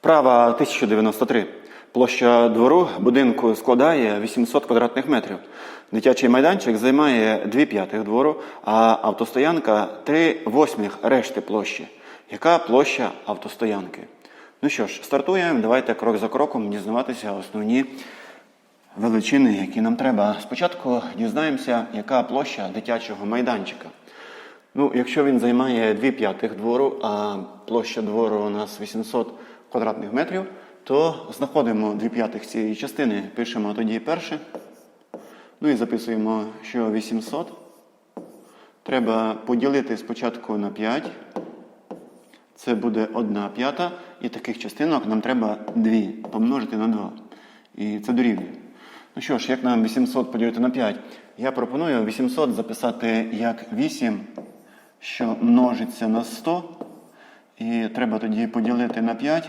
Вправа 1093. Площа двору будинку складає 800 квадратних метрів. Дитячий майданчик займає 2 п'ятих двору, а автостоянка 3 восьмих решти площі. Яка площа автостоянки? Ну що ж, стартуємо. Давайте крок за кроком дізнаватися основні величини, які нам треба. Спочатку дізнаємося, яка площа дитячого майданчика. Ну, якщо він займає 2 п'ятих двору, а площа двору у нас 800 квадратних метрів, то знаходимо 2 п'ятих цієї частини, пишемо тоді перше. Ну і записуємо, що 800 треба поділити спочатку на 5. Це буде 1 п'ята. І таких частинок нам треба 2 помножити на 2. І це дорівнює. Ну що ж, як нам 800 поділити на 5? Я пропоную 800 записати як 8, що множиться на 100. І треба тоді поділити на 5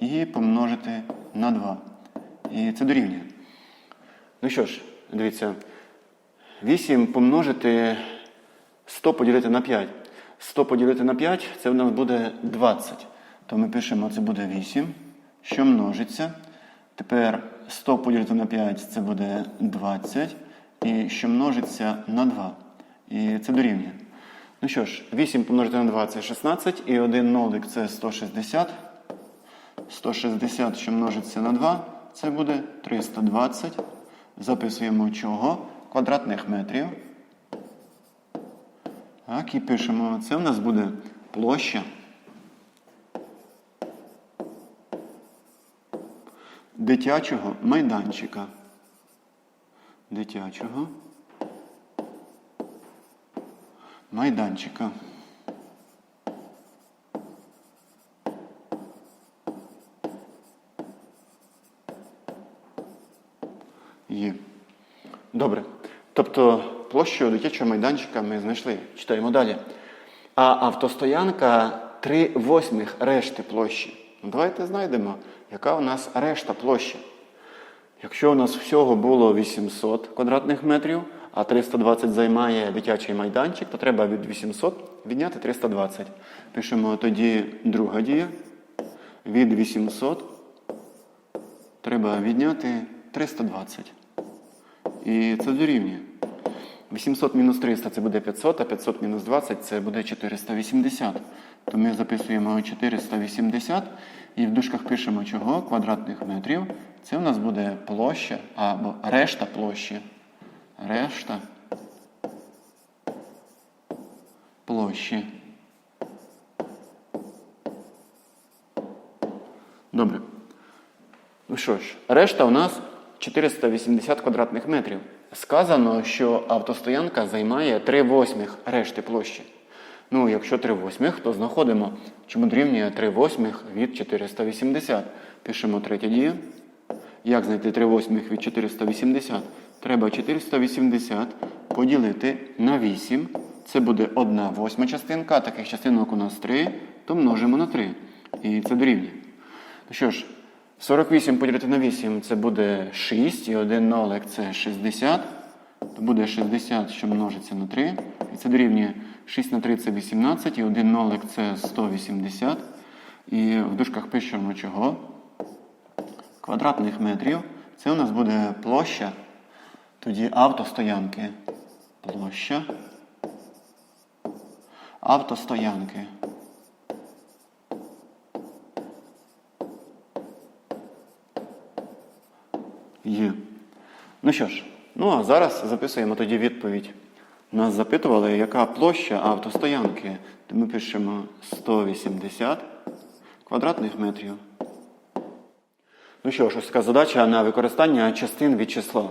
і помножити на 2. І це дорівнює. Ну що ж, дивіться. 8 помножити 100 поділити на 5. 100 поділити на 5 це в нас буде 20. То ми пишемо, це буде 8, що множиться. Тепер 100 поділити на 5 це буде 20. І що множиться на 2. І це дорівнює. Ну що ж, 8 помножити на 2 це 16, і 1 нолик це 160. 160, що множиться на 2, це буде 320. Записуємо чого? Квадратних метрів. Так, і пишемо. Це в нас буде площа. Дитячого майданчика. Дитячого майданчика. Є. Добре. Тобто площу дитячого майданчика ми знайшли. Читаємо далі. А автостоянка 3 восьмих решти площі. Ну, давайте знайдемо, яка у нас решта площі. Якщо у нас всього було 800 квадратних метрів, а 320 займає дитячий майданчик, то треба від 800 відняти 320. Пишемо тоді друга дія. Від 800 треба відняти 320. І це дорівнює. 800 мінус 300 це буде 500, а 500 мінус 20 це буде 480. То ми записуємо 480 і в дужках пишемо чого? Квадратних метрів. Це у нас буде площа або решта площі. Решта площі. Добре. Ну що ж, решта у нас 480 квадратних метрів. Сказано, що автостоянка займає 3 восьмих решти площі. Ну, якщо 3 восьмих, то знаходимо, чому дорівнює 3 восьмих від 480. Пишемо третя дія. Як знайти 3 восьмих від 480? Треба 480 поділити на 8. Це буде 1 восьма частинка, таких частинок у нас 3, то множимо на 3. І це дорівнює. Ну що ж, 48 поділити на 8 це буде 6, і 1 нолик це 60. То буде 60, що множиться на 3. І це дорівнює 6 на 3 це 18, і 1 нолик це 180. І в дужках пишемо чого? Квадратних метрів. Це у нас буде площа. Тоді автостоянки. Площа. Автостоянки. Є. Ну що ж, ну а зараз записуємо тоді відповідь. Нас запитували, яка площа автостоянки. Ми пишемо 180 квадратних метрів. Ну що ж, ось така задача на використання частин від числа.